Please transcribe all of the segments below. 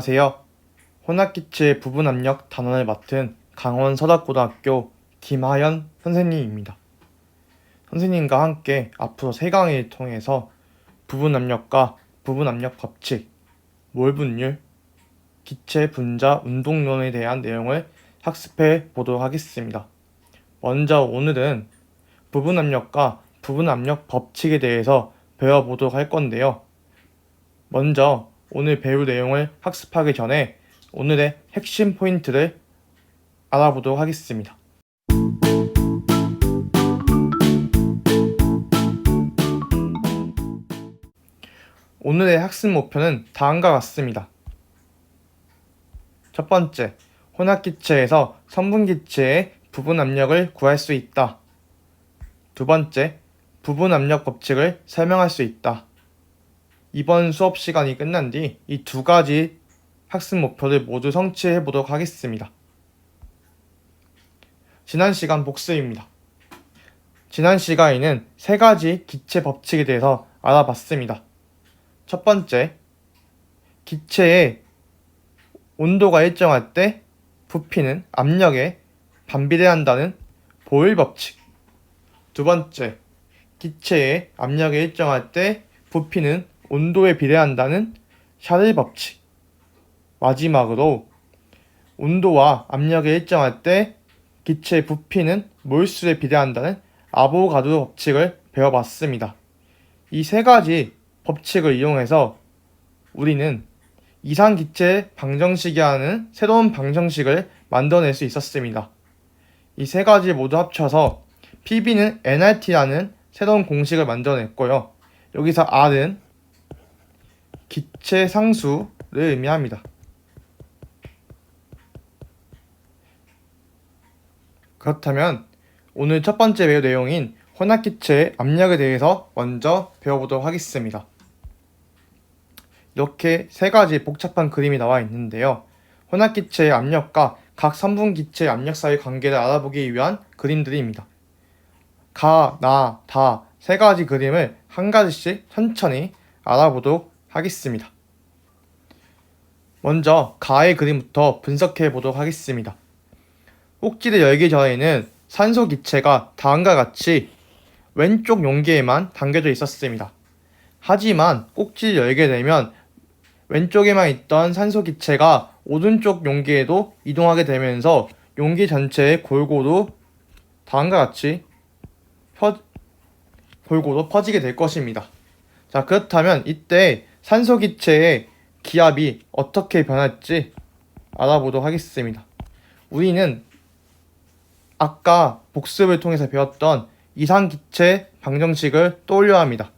안녕하세요. 혼합기체 부분압력 단원을 맡은 강원 서답고등학교 김하연 선생님입니다. 선생님과 함께 앞으로 세 강의를 통해서 부분압력과 부분압력 법칙, 몰분율, 기체 분자 운동론에 대한 내용을 학습해 보도록 하겠습니다. 먼저 오늘은 부분압력과 부분압력 법칙에 대해서 배워보도록 할 건데요. 먼저 오늘 배울 내용을 학습하기 전에 오늘의 핵심 포인트를 알아보도록 하겠습니다. 오늘의 학습 목표는 다음과 같습니다. 첫 번째, 혼합기체에서 선분기체의 부분 압력을 구할 수 있다. 두 번째, 부분 압력 법칙을 설명할 수 있다. 이번 수업 시간이 끝난 뒤 이 두 가지 학습 목표를 모두 성취해 보도록 하겠습니다. 지난 시간 복습입니다. 지난 시간에는 세 가지 기체 법칙에 대해서 알아봤습니다. 첫 번째, 기체의 온도가 일정할 때 부피는 압력에 반비례한다는 보일 법칙. 두 번째, 기체의 압력이 일정할 때 부피는 온도에 비례한다는 샤를 법칙. 마지막으로 온도와 압력이 일정할 때 기체의 부피는 몰수에 비례한다는 아보가드로 법칙을 배워봤습니다. 이 세 가지 법칙을 이용해서 우리는 이상 기체 방정식이라는 새로운 방정식을 만들어낼 수 있었습니다. 이 세 가지 모두 합쳐서 PB는 nRT라는 새로운 공식을 만들어냈고요. 여기서 R은 기체 상수를 의미합니다. 그렇다면 오늘 첫 번째 배울 내용인 혼합기체의 압력에 대해서 먼저 배워보도록 하겠습니다. 이렇게 세 가지 복잡한 그림이 나와 있는데요. 혼합기체의 압력과 각 선분기체의 압력 사이 관계를 알아보기 위한 그림들입니다. 가, 나, 다 세 가지 그림을 한 가지씩 천천히 알아보도록 하겠습니다. 먼저 가의 그림부터 분석해 보도록 하겠습니다. 꼭지를 열기 전에는 산소 기체가 다음과 같이 왼쪽 용기에만 담겨져 있었습니다. 하지만 꼭지를 열게 되면 왼쪽에만 있던 산소 기체가 오른쪽 용기에도 이동하게 되면서 용기 전체에 골고루 다음과 같이 펴, 골고루 퍼지게 될 것입니다. 자, 그렇다면 이때 산소 기체의 기압이 어떻게 변할지 알아보도록 하겠습니다. 우리는 아까 복습을 통해서 배웠던 이상기체 방정식을 떠올려야 합니다.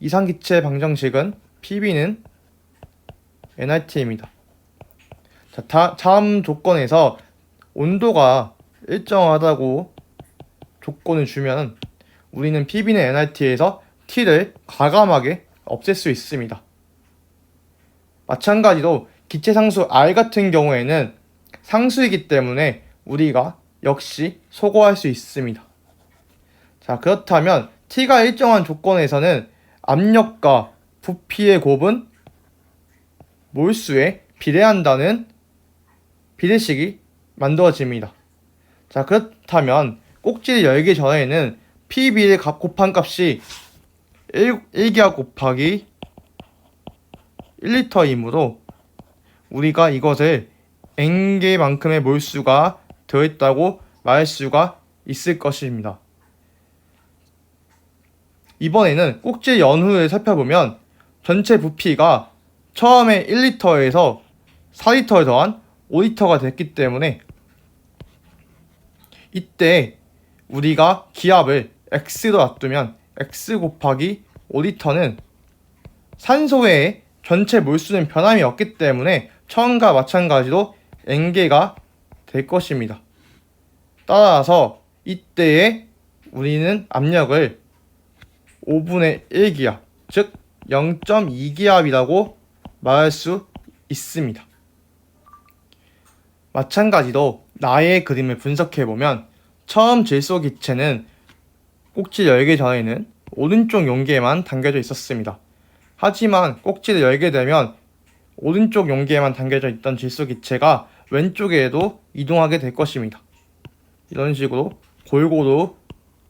이상기체 방정식은 PB는 nRT입니다. 자, 다, 다음 조건에서 온도가 일정하다고 조건을 주면 우리는 PB는 nRT에서 T를 과감하게 없앨 수 있습니다. 마찬가지로 기체 상수 R 같은 경우에는 상수이기 때문에 우리가 역시 소거할 수 있습니다. 자, 그렇다면 T가 일정한 조건에서는 압력과 부피의 곱은 몰수에 비례한다는 비례식이 만들어집니다. 자, 그렇다면 꼭지를 열기 전에는 PB를 곱한 값이 1, 1기압 곱하기 1리터이므로 우리가 이것을 N개만큼의 몰수가 되어 있다고 말할 수가 있을 것입니다. 이번에는 꼭지 연후를 살펴보면 전체 부피가 처음에 1리터에서 4리터에 더한 5리터가 됐기 때문에 이때 우리가 기압을 X로 놔두면 X 곱하기 5리터는 산소의 전체 몰수는 변함이 없기 때문에 처음과 마찬가지로 N개가 될 것입니다. 따라서 이때에 우리는 압력을 5분의 1기압, 즉 0.2기압이라고 말할 수 있습니다. 마찬가지로 나의 그림을 분석해 보면 처음 질소 기체는 꼭지를 열기 전에는 오른쪽 용기에만 담겨져 있었습니다. 하지만 꼭지를 열게 되면 오른쪽 용기에만 담겨져 있던 질소 기체가 왼쪽에도 이동하게 될 것입니다. 이런 식으로 골고루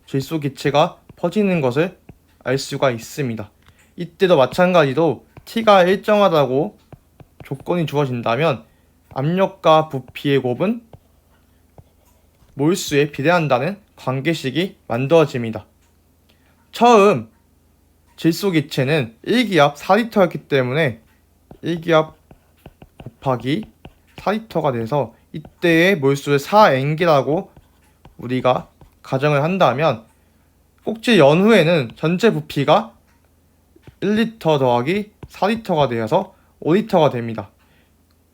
질소 기체가 퍼지는 것을 알 수가 있습니다. 이때도 마찬가지로 T가 일정하다고 조건이 주어진다면 압력과 부피의 곱은 몰수에 비례한다는 관계식이 만들어집니다. 처음 질소 기체는 1기압 4리터였기 때문에 1기압 곱하기 4리터가 돼서 이때의 몰수를 4N기라고 우리가 가정을 한다면 꼭지 연후에는 전체 부피가 1리터 더하기 4리터가 되어서 5리터가 됩니다.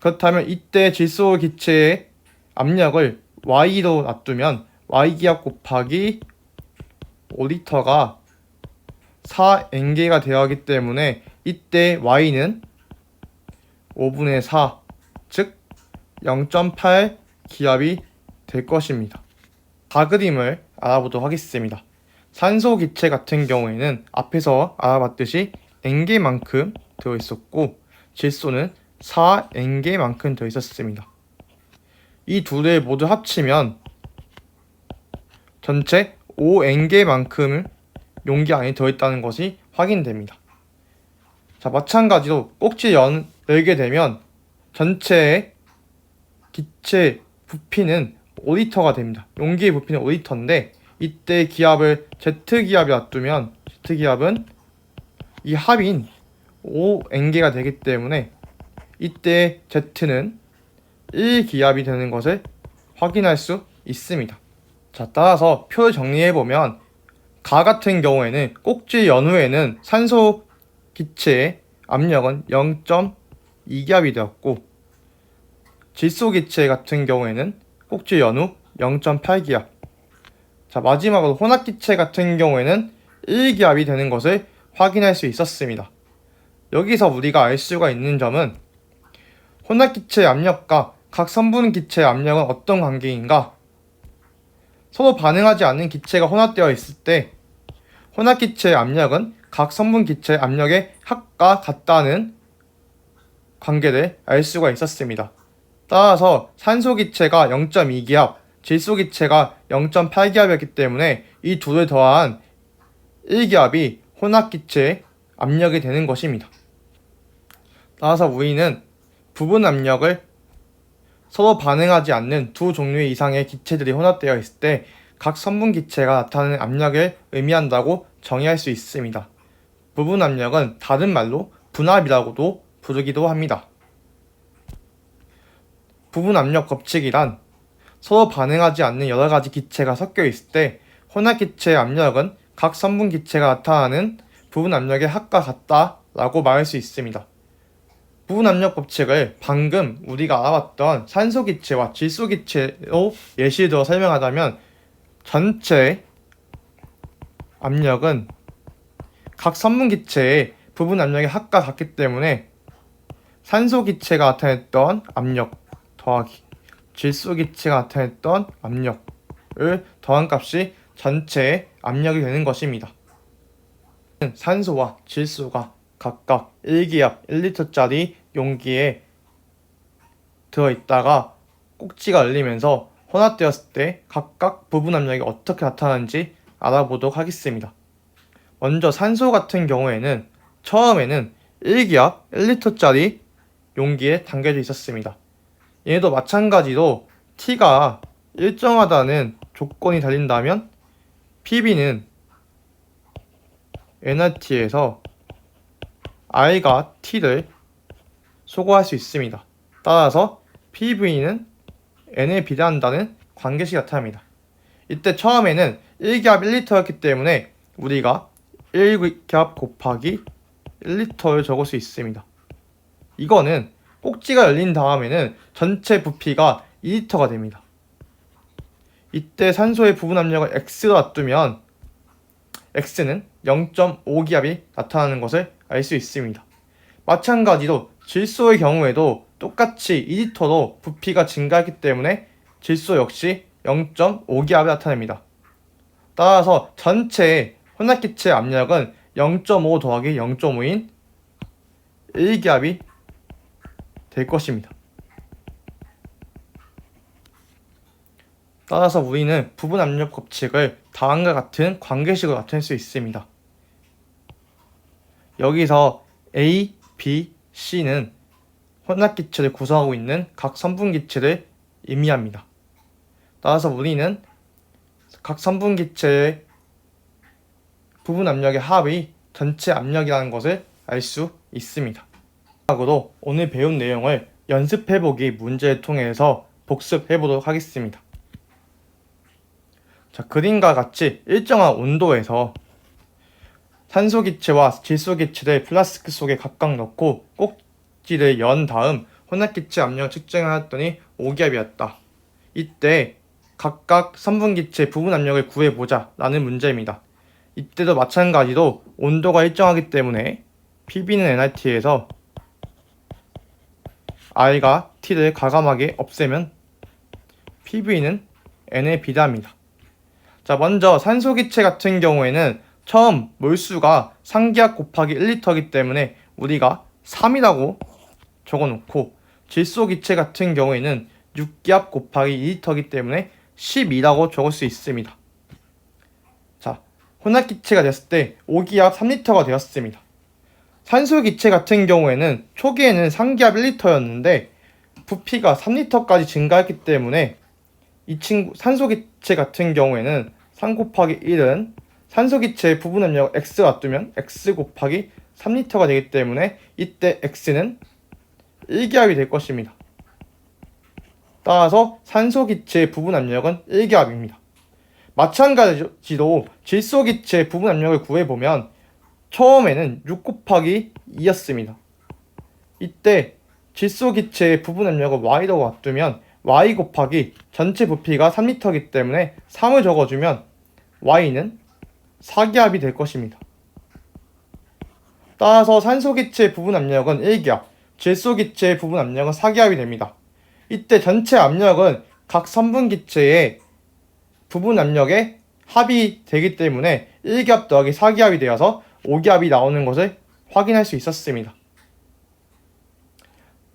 그렇다면 이때 질소 기체의 압력을 Y로 놔두면 Y기압 곱하기 5리터가 4N개가 되어가기 때문에 이때 Y는 5분의 4, 즉 0.8 기압이 될 것입니다. 가그림을 알아보도록 하겠습니다. 산소 기체 같은 경우에는 앞에서 알아봤듯이 N개만큼 들어있었고 질소는 4N개만큼 들어있었습니다. 이 둘을 모두 합치면 전체 5N개만큼을 용기 안에 들어있다는 것이 확인됩니다. 자, 마찬가지로 꼭지 연 열게 되면 전체의 기체 부피는 5리터가 됩니다. 용기의 부피는 5리터인데 이때 기압을 Z기압에 놔두면 Z기압은 이 합인 5N개가 되기 때문에 이때 Z는 1기압이 되는 것을 확인할 수 있습니다. 자, 따라서 표를 정리해 보면 가 같은 경우에는 꼭지 연후에는 산소 기체의 압력은 0.2기압이 되었고 질소 기체 같은 경우에는 꼭지 연후 0.8기압 자 마지막으로 혼합 기체 같은 경우에는 1기압이 되는 것을 확인할 수 있었습니다. 여기서 우리가 알 수가 있는 점은 혼합 기체의 압력과 각 선분 기체의 압력은 어떤 관계인가? 서로 반응하지 않는 기체가 혼합되어 있을 때 혼합 기체의 압력은 각 선분 기체의 압력의 합과 같다는 관계를 알 수가 있었습니다. 따라서 산소 기체가 0.2기압, 질소 기체가 0.8기압이었기 때문에 이 둘을 더한 1기압이 혼합 기체의 압력이 되는 것입니다. 따라서 우리는 부분 압력을 서로 반응하지 않는 두 종류 이상의 기체들이 혼합되어 있을 때각 선분 기체가 나타내는 압력을 의미한다고 정의할 수 있습니다. 부분 압력은 다른 말로 분압이라고도 부르기도 합니다. 부분 압력 법칙이란 서로 반응하지 않는 여러 가지 기체가 섞여 있을 때 혼합 기체의 압력은 각 선분 기체가 나타나는 부분 압력의 합과 같다라고 말할 수 있습니다. 압력 법칙을 방금 우리가 알아봤던 산소 기체와 질소 기체로 예시를 들어 설명하자면 전체 압력은 각 선분 기체의 부분 압력의 합과 같기 때문에 산소 기체가 나타냈던 압력 더하기 질소 기체가 나타냈던 압력을 더한 값이 전체의 압력이 되는 것입니다. 산소와 질소가 각각 1기압 1리터짜리 용기에 들어있다가 꼭지가 열리면서 혼합되었을 때 각각 부분 압력이 어떻게 나타나는지 알아보도록 하겠습니다. 먼저 산소 같은 경우에는 처음에는 1기압 1리터짜리 용기에 담겨져 있었습니다. 얘도 마찬가지로 T가 일정하다는 조건이 달린다면 PB는 NRT에서 I가 T를 소거할 수 있습니다. 따라서 PV는 N에 비례한다는 관계식이 나타납니다. 이때 처음에는 1기압 1리터였기 때문에 우리가 1기압 곱하기 1리터를 적을 수 있습니다. 이거는 꼭지가 열린 다음에는 전체 부피가 2리터가 됩니다. 이때 산소의 부분 압력을 X로 놔두면 X는 0.5기압이 나타나는 것을 알 수 있습니다. 마찬가지로 질소의 경우에도 똑같이 2리터로 부피가 증가했기 때문에 질소 역시 0.5기압이 나타냅니다. 따라서 전체의 혼합기체 압력은 0.5 더하기 0.5인 1기압이 될 것입니다. 따라서 우리는 부분 압력 법칙을 다음과 같은 관계식으로 나타낼 수 있습니다. 여기서 A, B, C는 혼합 기체를 구성하고 있는 각 선분 기체를 의미합니다. 따라서 우리는 각 선분 기체의 부분 압력의 합이 전체 압력이라는 것을 알 수 있습니다. 마지막으로 오늘 배운 내용을 연습해보기 문제를 통해서 복습해보도록 하겠습니다. 자, 그림과 같이 일정한 온도에서 산소 기체와 질소 기체를 플라스크 속에 각각 넣고 꼭지를 연 다음 혼합 기체 압력을 측정하였더니 5기압이었다. 이때 각각 선분기체 부분 압력을 구해보자 라는 문제입니다. 이때도 마찬가지로 온도가 일정하기 때문에 PB는 nRT에서 R과 T를 과감하게 없애면 PV는 N의 비례합니다. 자, 먼저 산소 기체 같은 경우에는 처음 몰수가 상기압 곱하기 1리터이기 때문에 우리가 3이라고 적어놓고 질소 기체 같은 경우에는 6기압 곱하기 2리터이기 때문에 12라고 적을 수 있습니다. 자, 혼합 기체가 됐을 때 5기압 3리터가 되었습니다. 산소 기체 같은 경우에는 초기에는 상기압 1리터였는데 부피가 3리터까지 증가했기 때문에 이 친구 산소 기체 같은 경우에는 3 곱하기 1은 산소 기체의 부분 압력 x가 두면 x 곱하기 3리터가 되기 때문에 이때 x는 1기압이 될 것입니다. 따라서 산소 기체의 부분 압력은 1기압입니다. 마찬가지로 질소 기체의 부분 압력을 구해보면 처음에는 6 곱하기 2였습니다. 이때 질소 기체의 부분 압력을 y라고 놔두면 y 곱하기 전체 부피가 3리터이기 때문에 3을 적어주면 y는 4기압이 될 것입니다. 따라서 산소 기체의 부분 압력은 1기압, 질소 기체의 부분 압력은 4기압이 됩니다. 이때 전체 압력은 각 선분 기체의 부분 압력의 합이 되기 때문에 1기압 더하기 4기압이 되어서 5기압이 나오는 것을 확인할 수 있었습니다.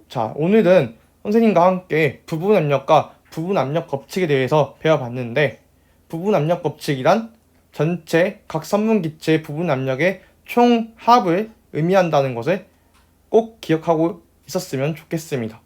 자, 오늘은 선생님과 함께 부분 압력과 부분 압력 법칙에 대해서 배워봤는데 부분 압력 법칙이란 전체 각 선분 기체의 부분 압력의 총 합을 의미한다는 것을 꼭 기억하고 있었으면 좋겠습니다.